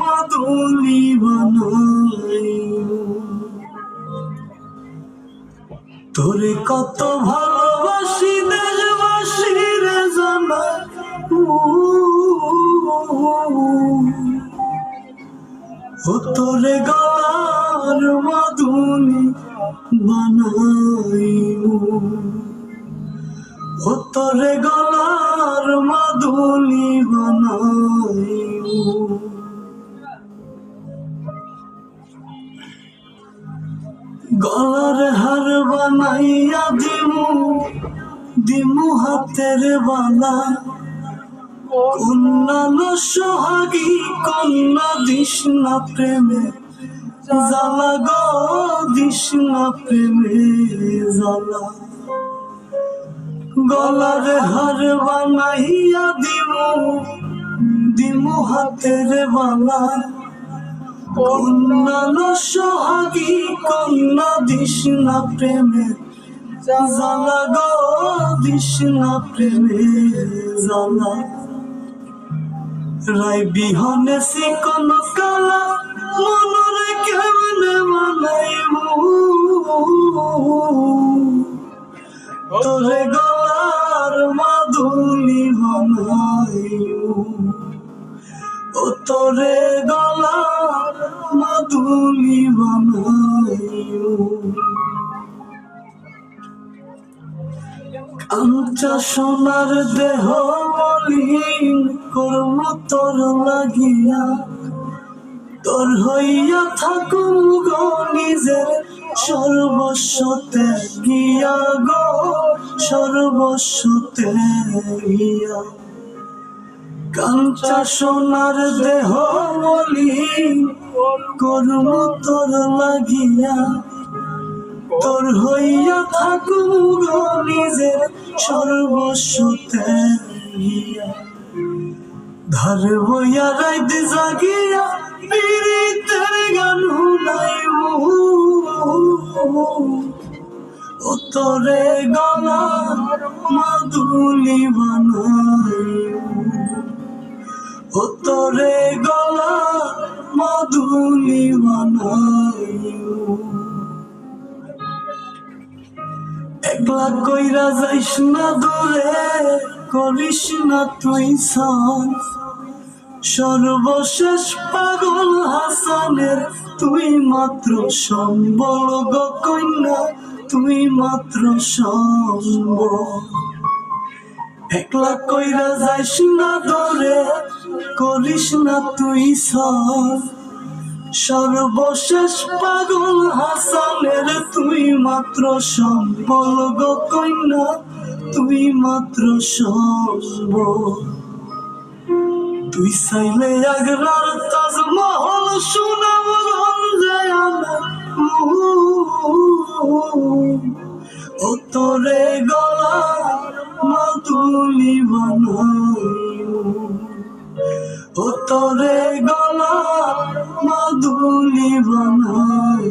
মাদুলি বানাই তোরে কত ভালোবাসি দেশবাসী রে জানা। ও তোরে গলার মাদুলি বানাই ও তোরে গলার মাদুলি বানাই গলার হার বানাইয়া দিমু দিমু হাতের বালা লো সোহাগী, কন্যা দিশনা প্রেমে, জ্বালা গো দিশনা প্রেমে, জ্বালা। গলার হার বানাইয়া দিমু দিমু হাতের বালা লো সোহাগী, কন্যা দিশনা প্রেমে। জ্বালা গো দিশনা প্রেমে জ্বালা রাই বিহনে কোন কালা, মনরে কেমনে মানাইমু তোরে গলার মাদুলি বানাইমু ও তোরে গলার মাদুলি সোনার দেহ মলিন কর্ম তোর লাগিয়া তোর হইয়া থাকুম গো নিজের সর্বস্বতে গিয়া গো সর্বস্বতে গিয়া। কাঞ্চা সোনার দেহ মলিন কর্ম তোর লাগিয়া তোর হইয়া থাকুম গো নিজের সর্বস্বতে ধার হইয়া রাইতে জাগিয়া পীড়িতের গান শুনাইমু ও তোরে গলা মাদুলি বানাইমু তোরে গলা বানাইমু একলা কইরা যাইস না দূরে, করিস না তুই সর্বশেষ পাগল হাসানের তুই মাত্র সম্বল গো কন্যা, তুই মাত্র সম্বল। একলা কইরা যাইস না দূরে, করিস না তুই সর্বশেষ পাগল হাসানের তুই মাত্র সম্বল গো কন্যা, তুই মাত্র সম্বল। তুই চাইলে আগ্রার তাজমহল সুনাম ভুলিব নাই